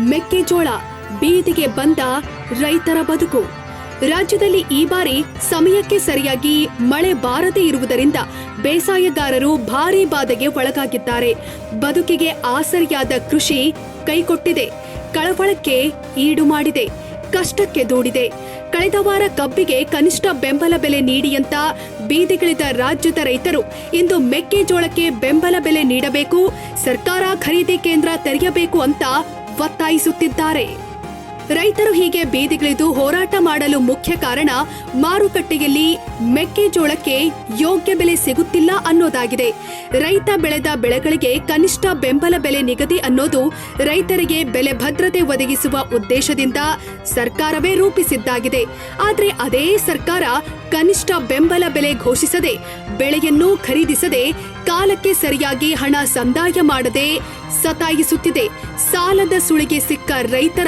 ಮೆಕ್ಕೆಜೋಳ ಬೀದಿಗೆ ಬಂದ ರೈತರ ಬದುಕು. ರಾಜ್ಯದಲ್ಲಿ ಈ ಬಾರಿ ಸಮಯಕ್ಕೆ ಸರಿಯಾಗಿ ಮಳೆ ಬಾರದೇ ಇರುವುದರಿಂದ ಬೇಸಾಯಗಾರರು ಭಾರೀ ಬಾಧೆಗೆ ಒಳಗಾಗಿದ್ದಾರೆ. ಬದುಕಿಗೆ ಆಸರಿಯಾದ ಕೃಷಿ ಕೈಕೊಟ್ಟಿದೆ. ಕಳವಳಕ್ಕೆ ಈಡು ಮಾಡಿದೆ. ಕಷ್ಟಕ್ಕೆ ದೂಡಿದೆ. ಕಳೆದ ವಾರ ಕಬ್ಬಿಗೆ ಕನಿಷ್ಠ ಬೆಂಬಲ ಬೆಲೆ ನೀಡಿಯಂತ ಬೀದಿಗಿಳಿದ ರಾಜ್ಯದ ರೈತರು ಇಂದು ಮೆಕ್ಕೆಜೋಳಕ್ಕೆ ಬೆಂಬಲ ಬೆಲೆ ನೀಡಬೇಕು, ಸರ್ಕಾರ ಖರೀದಿ ಕೇಂದ್ರ ತೆರೆಯಬೇಕು ಅಂತ ಒತ್ತಾಯಿಸುತ್ತಿದ್ದಾರೆ. ರೈತರು ಹೀಗೆ ಬೀದಿಗಿಳಿದು ಹೋರಾಟ ಮಾಡಲು ಮುಖ್ಯ ಕಾರಣ ಮಾರುಕಟ್ಟೆಯಲ್ಲಿ ಮೆಕ್ಕೆಜೋಳಕ್ಕೆ ಯೋಗ್ಯ ಬೆಲೆ ಸಿಗುತ್ತಿಲ್ಲ ಅನ್ನೋದಾಗಿದೆ. ರೈತ ಬೆಳೆದ ಬೆಳೆಗಳಿಗೆ ಕನಿಷ್ಠ ಬೆಂಬಲ ಬೆಲೆ ನಿಗದಿ ಅನ್ನೋದು ರೈತರಿಗೆ ಬೆಲೆ ಭದ್ರತೆ ಒದಗಿಸುವ ಉದ್ದೇಶದಿಂದ ಸರ್ಕಾರವೇ ರೂಪಿಸಿದ್ದಾಗಿದೆ. ಆದರೆ ಅದೇ ಸರ್ಕಾರ ಕನಿಷ್ಠ ಬೆಂಬಲ ಬೆಲೆ ಘೋಷಿಸದೆ, ಬೆಳೆಯನ್ನು ಖರೀದಿಸದೆ ಕಾಲಕ್ಕೆ ಸರಿಯಾಗಿ ಹಣ ಸಂದಾಯ ಮಾಡದೆ ಸತಾಯಿಸುತ್ತಿದೆ. ಸಾಲದ ಸುಳಿಗೆ ಸಿಕ್ಕ ರೈತರ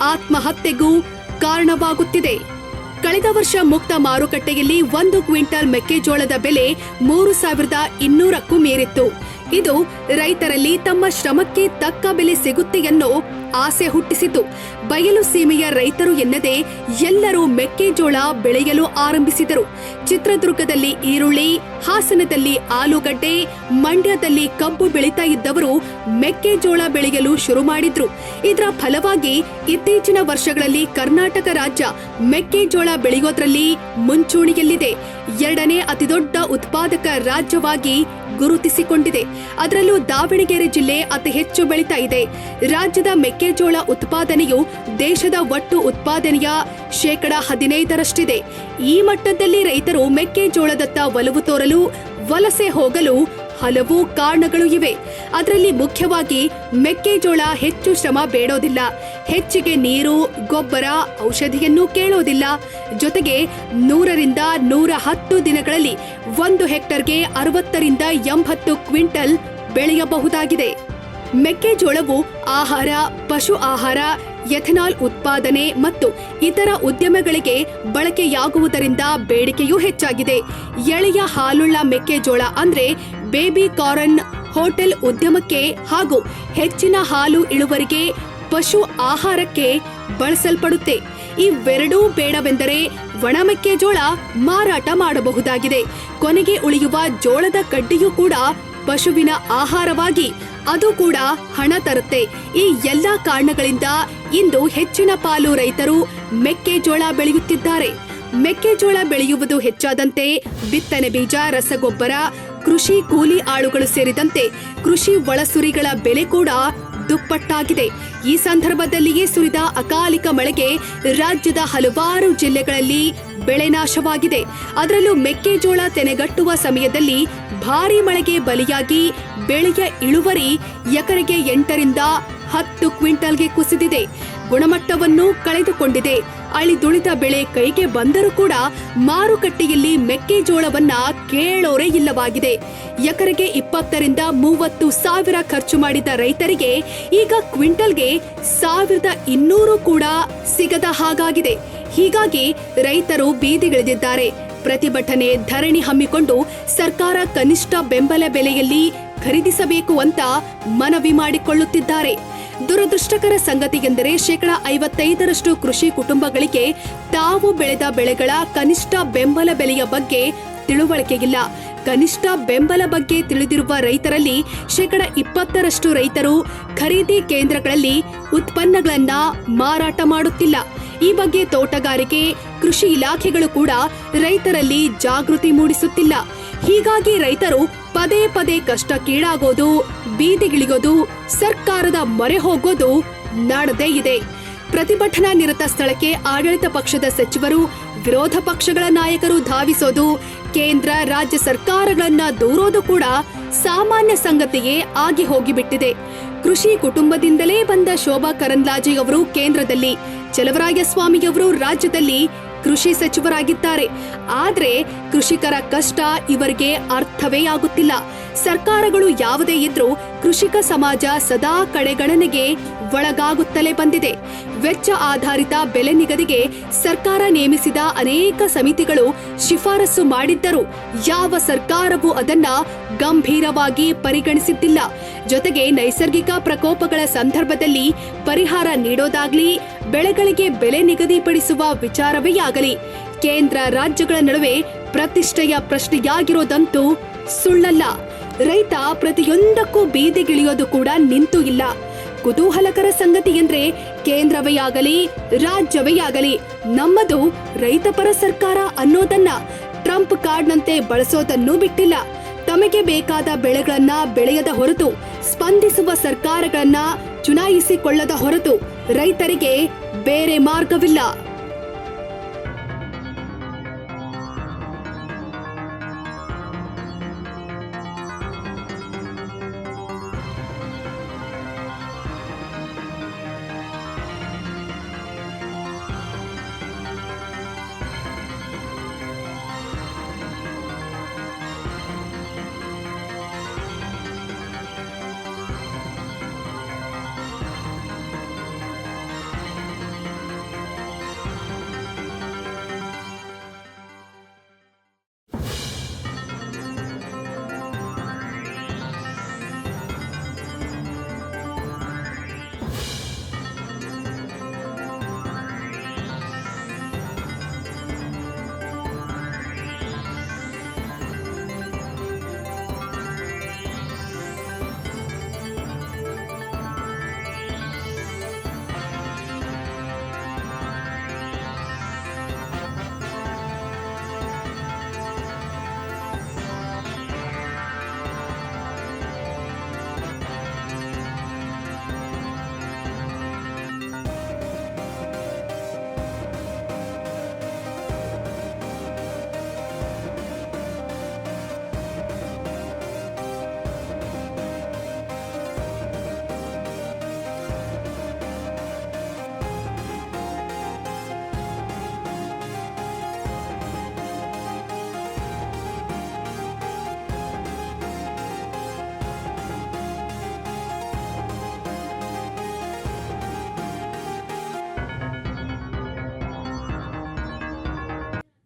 ಆತ್ಮಹತ್ಯೆಗೂ ಕಾರಣವಾಗುತ್ತಿದೆ. ಕಳೆದ ವರ್ಷ ಮುಕ್ತ ಮಾರುಕಟ್ಟೆಯಲ್ಲಿ ಒಂದು ಕ್ವಿಂಟಲ್ ಮೆಕ್ಕೆಜೋಳದ ಬೆಲೆ ಮೂರು ಸಾವಿರದ ಇನ್ನೂರಕ್ಕೂ ಮೀರಿತ್ತು ಇದು ರೈತರಲ್ಲಿ ತಮ್ಮ ಶ್ರಮಕ್ಕೆ ತಕ್ಕ ಬೆಲೆ ಸಿಗುತ್ತೆ ಎನ್ನೋ ಆಸೆ ಹುಟ್ಟಿಸಿತು. ಬಯಲು ಸೀಮೆಯ ರೈತರು ಎನ್ನದೆ ಎಲ್ಲರೂ ಮೆಕ್ಕೆಜೋಳ ಬೆಳೆಯಲು ಆರಂಭಿಸಿದರು. ಚಿತ್ರದುರ್ಗದಲ್ಲಿ ಈರುಳ್ಳಿ, ಹಾಸನದಲ್ಲಿ ಆಲೂಗಡ್ಡೆ, ಮಂಡ್ಯದಲ್ಲಿ ಕಬ್ಬು ಬೆಳೀತಾ ಇದ್ದವರು ಮೆಕ್ಕೆಜೋಳ ಬೆಳೆಯಲು ಶುರು ಮಾಡಿದ್ರು. ಇದರ ಫಲವಾಗಿ ಇತ್ತೀಚಿನ ವರ್ಷಗಳಲ್ಲಿ ಕರ್ನಾಟಕ ರಾಜ್ಯ ಮೆಕ್ಕೆಜೋಳ ಬೆಳೆಯೋದ್ರಲ್ಲಿ ಮುಂಚೂಣಿಯಲ್ಲಿದೆ. ಎರಡನೇ ಅತಿದೊಡ್ಡ ಉತ್ಪಾದಕ ರಾಜ್ಯವಾಗಿ ಗುರುತಿಸಿಕೊಂಡಿದೆ. ಅದರಲ್ಲೂ ದಾವಣಗೆರೆ ಜಿಲ್ಲೆ ಅತಿ ಹೆಚ್ಚು ಬೆಳೀತಾ ಇದೆ. ರಾಜ್ಯದ ಮೆಕ್ಕೆಜೋಳ ಉತ್ಪಾದನೆಯು ದೇಶದ ಒಟ್ಟು ಉತ್ಪಾದನೆಯ ಶೇಕಡ ಹದಿನೈದರಷ್ಟಿದೆ. ಈ ಮಟ್ಟದಲ್ಲಿ ರೈತರು ಮೆಕ್ಕೆಜೋಳದತ್ತ ಒಲವು ತೋರಲು, ವಲಸೆ ಹೋಗಲು ಹಲವು ಕಾರಣಗಳು ಇವೆ. ಅದರಲ್ಲಿ ಮುಖ್ಯವಾಗಿ ಮೆಕ್ಕೆಜೋಳ ಹೆಚ್ಚು ಶ್ರಮ ಬೇಡೋದಿಲ್ಲ. ಹೆಚ್ಚಿಗೆ ನೀರು, ಗೊಬ್ಬರ, ಔಷಧಿಯನ್ನು ಕೇಳೋದಿಲ್ಲ. ಜೊತೆಗೆ ನೂರರಿಂದ ನೂರ ಹತ್ತು ದಿನಗಳಲ್ಲಿ ಒಂದು ಹೆಕ್ಟರ್ಗೆ ಅರವತ್ತರಿಂದ ಎಂಬತ್ತು ಕ್ವಿಂಟಲ್ ಬೆಳೆಯಬಹುದಾಗಿದೆ. ಮೆಕ್ಕೆಜೋಳವು ಆಹಾರ, ಪಶು ಆಹಾರ, ಎಥೆನಾಲ್ ಉತ್ಪಾದನೆ ಮತ್ತು ಇತರ ಉದ್ಯಮಗಳಿಗೆ ಬಳಕೆಯಾಗುವುದರಿಂದ ಬೇಡಿಕೆಯೂ ಹೆಚ್ಚಾಗಿದೆ. ಎಳೆಯ ಹಾಲುಳ್ಳ ಮೆಕ್ಕೆಜೋಳ ಅಂದ್ರೆ ಬೇಬಿ ಕಾರ್ನ್ ಹೋಟೆಲ್ ಉದ್ಯಮಕ್ಕೆ ಹಾಗೂ ಹೆಚ್ಚಿನ ಹಾಲು ಇಳುವರಿಗೆ ಪಶು ಆಹಾರಕ್ಕೆ ಬಳಸಲ್ಪಡುತ್ತೆ. ಇವೆರಡೂ ಬೇಡವೆಂದರೆ ಒಣ ಮೆಕ್ಕೆಜೋಳ ಮಾರಾಟ ಮಾಡಬಹುದಾಗಿದೆ. ಕೊನೆಗೆ ಉಳಿಯುವ ಜೋಳದ ಕಡ್ಡಿಯೂ ಕೂಡ ಪಶುವಿನ ಆಹಾರವಾಗಿ ಅದು ಕೂಡ ಹಣ ತರುತ್ತೆ. ಈ ಎಲ್ಲಾ ಕಾರಣಗಳಿಂದ ಇಂದು ಹೆಚ್ಚಿನ ಪಾಲು ರೈತರು ಮೆಕ್ಕೆಜೋಳ ಬೆಳೆಯುತ್ತಿದ್ದಾರೆ. ಮೆಕ್ಕೆಜೋಳ ಬೆಳೆಯುವುದು ಹೆಚ್ಚಾದಂತೆ ಬಿತ್ತನೆ ಬೀಜ, ರಸಗೊಬ್ಬರ, ಕೃಷಿ ಕೂಲಿ ಆಳುಗಳು ಸೇರಿದಂತೆ ಕೃಷಿ ಒಳಸುರಿಗಳ ಬೆಲೆ ಕೂಡ ದುಪ್ಪಟ್ಟಾಗಿದೆ. ಈ ಸಂದರ್ಭದಲ್ಲಿಯೇ ಸುರಿದ ಅಕಾಲಿಕ ಮಳೆಗೆ ರಾಜ್ಯದ ಹಲವಾರು ಜಿಲ್ಲೆಗಳಲ್ಲಿ ಬೆಳೆ ನಾಶವಾಗಿದೆ. ಅದರಲ್ಲೂ ಮೆಕ್ಕೆಜೋಳ ತೆನೆಗಟ್ಟುವ ಸಮಯದಲ್ಲಿ ಭಾರೀ ಮಳೆಗೆ ಬಲಿಯಾಗಿ ಬೆಳೆಯ ಇಳುವರಿ ಎಕರೆಗೆ ಎಂಟರಿಂದ ಹತ್ತು ಕ್ವಿಂಟಲ್ಗೆ ಕುಸಿದಿದೆ. ಗುಣಮಟ್ಟವನ್ನು ಕಳೆದುಕೊಂಡಿದೆ. ಅಳಿದುಳಿದ ಬೆಳೆ ಕೈಗೆ ಬಂದರೂ ಕೂಡ ಮಾರುಕಟ್ಟೆಯಲ್ಲಿ ಮೆಕ್ಕೆಜೋಳವನ್ನ ಕೇಳೋರೇ ಇಲ್ಲವಾಗಿದೆ. ಎಕರೆಗೆ ಇಪ್ಪತ್ತರಿಂದ ಮೂವತ್ತು ಸಾವಿರ ಖರ್ಚು ಮಾಡಿದ ರೈತರಿಗೆ ಈಗ ಕ್ವಿಂಟಲ್ಗೆ ಸಾವಿರದ ಇನ್ನೂರು ಕೂಡ ಸಿಗದ ಹಾಗಾಗಿದೆ. ಹೀಗಾಗಿ ರೈತರು ಬೀದಿಗಿಳಿದಿದ್ದಾರೆ. ಪ್ರತಿಭಟನೆ ಧರಣಿ ಹಮ್ಮಿಕೊಂಡು ಸರ್ಕಾರ ಕನಿಷ್ಠ ಬೆಂಬಲ ಬೆಲೆಯಲ್ಲಿ ಖರೀದಿಸಬೇಕು ಅಂತ ಮನವಿ ಮಾಡಿಕೊಳ್ಳುತ್ತಿದ್ದಾರೆ. ದುರದೃಷ್ಟಕರ ಸಂಗತಿ ಎಂದರೆ ಶೇಕಡ ಐವತ್ತೈದರಷ್ಟು ಕೃಷಿ ಕುಟುಂಬಗಳಿಗೆ ತಾವು ಬೆಳೆದ ಬೆಳೆಗಳ ಕನಿಷ್ಠ ಬೆಂಬಲ ಬೆಲೆಯ ಬಗ್ಗೆ ತಿಳುವಳಿಕೆಯಿಲ್ಲ. ಕನಿಷ್ಠ ಬೆಂಬಲ ಬಗ್ಗೆ ತಿಳಿದಿರುವ ರೈತರಲ್ಲಿ ಶೇಕಡ ಇಪ್ಪತ್ತರಷ್ಟು ರೈತರು ಖರೀದಿ ಕೇಂದ್ರಗಳಲ್ಲಿ ಉತ್ಪನ್ನಗಳನ್ನ ಮಾರಾಟ ಮಾಡುತ್ತಿಲ್ಲ. ಈ ಬಗ್ಗೆ ತೋಟಗಾರಿಕೆ, ಕೃಷಿ ಇಲಾಖೆಗಳು ಕೂಡ ರೈತರಲ್ಲಿ ಜಾಗೃತಿ ಮೂಡಿಸುತ್ತಿಲ್ಲ. ಹೀಗಾಗಿ ರೈತರು ಪದೇ ಪದೇ ಕಷ್ಟಕ್ಕೀಡಾಗೋದು ಬೀದಿಗಿಳಿಯೋದು ಸರ್ಕಾರದ ಮೊರೆ ಹೋಗೋದು ನಡೆದೇ ಇದೆ. ಪ್ರತಿಭಟನಾ ನಿರತ ಸ್ಥಳಕ್ಕೆ ಆಡಳಿತ ಪಕ್ಷದ ಸಚಿವರು, ವಿರೋಧ ಪಕ್ಷಗಳ ನಾಯಕರು ಧಾವಿಸೋದು, ಕೇಂದ್ರ, ರಾಜ್ಯ ಸರ್ಕಾರಗಳನ್ನ ದೂರೋದು ಕೂಡ ಸಾಮಾನ್ಯ ಸಂಗತಿಯೇ ಆಗಿ ಹೋಗಿಬಿಟ್ಟಿದೆ. ಕೃಷಿ ಕುಟುಂಬದಿಂದಲೇ ಬಂದ ಶೋಭಾ ಕರಂದ್ಲಾಜೆ ಅವರು ಕೇಂದ್ರದಲ್ಲಿ, ಚಲವರಾಯಸ್ವಾಮಿಯವರು ರಾಜ್ಯದಲ್ಲಿ ಕೃಷಿ ಸಚಿವರಾಗಿದ್ದಾರೆ. ಆದರೆ ಕೃಷಿಕರ ಕಷ್ಟ ಇವರಿಗೆ ಅರ್ಥವೇ ಆಗುತ್ತಿಲ್ಲ. ಸರ್ಕಾರಗಳು ಯಾವುದೇ ಇದ್ರೂ ಕೃಷಿಕ ಸಮಾಜ ಸದಾ ಕಡೆಗಣನೆಗೆ ಒಳಗಾಗುತ್ತಲೇ ಬಂದಿದೆ. ವೆಚ್ಚ ಆಧಾರಿತ ಬೆಲೆ ನಿಗದಿಗೆ ಸರ್ಕಾರ ನೇಮಿಸಿದ ಅನೇಕ ಸಮಿತಿಗಳು ಶಿಫಾರಸು ಮಾಡಿದ್ದರೂ ಯಾವ ಸರ್ಕಾರವೂ ಅದನ್ನ ಗಂಭೀರವಾಗಿ ಪರಿಗಣಿಸಿದ್ದಿಲ್ಲ. ಜೊತೆಗೆ ನೈಸರ್ಗಿಕ ಪ್ರಕೋಪಗಳ ಸಂದರ್ಭದಲ್ಲಿ ಪರಿಹಾರ ನೀಡೋದಾಗ್ಲಿ, ಬೆಳೆಗಳಿಗೆ ಬೆಲೆ ನಿಗದಿಪಡಿಸುವ ವಿಚಾರವೇ ಆಗಲಿ. ಕೇಂದ್ರ ರಾಜ್ಯಗಳ ನಡುವೆ ಪ್ರತಿಷ್ಠೆಯ ಪ್ರಶ್ನೆಯಾಗಿರೋದಂತೂ ಸುಳ್ಳಲ್ಲ. ರೈತ ಪ್ರತಿಯೊಂದಕ್ಕೂ ಬೀದಿಗಿಳಿಯೋದು ಕೂಡ ನಿಂತು ಇಲ್ಲ. ಕುತೂಹಲಕರ ಸಂಗತಿ ಎಂದ್ರೆ ಕೇಂದ್ರವೇ ಆಗಲಿ ರಾಜ್ಯವೇ ಆಗಲಿ, ನಮ್ಮದು ರೈತಪರ ಸರ್ಕಾರ ಅನ್ನೋದನ್ನ ಟ್ರಂಪ್ ಕಾರ್ಡ್ನಂತೆ ಬಳಸೋದನ್ನು ಬಿಟ್ಟಿಲ್ಲ. ತಮಗೆ ಬೇಕಾದ ಬೆಳೆಗಳನ್ನ ಬೆಳೆಯದ ಹೊರತು, ಸ್ಪಂದಿಸುವ ಸರ್ಕಾರಗಳನ್ನ ಚುನಾಯಿಸಿಕೊಳ್ಳದ ಹೊರತು ರೈತರಿಗೆ ಬೇರೆ ಮಾರ್ಗವಿಲ್ಲ.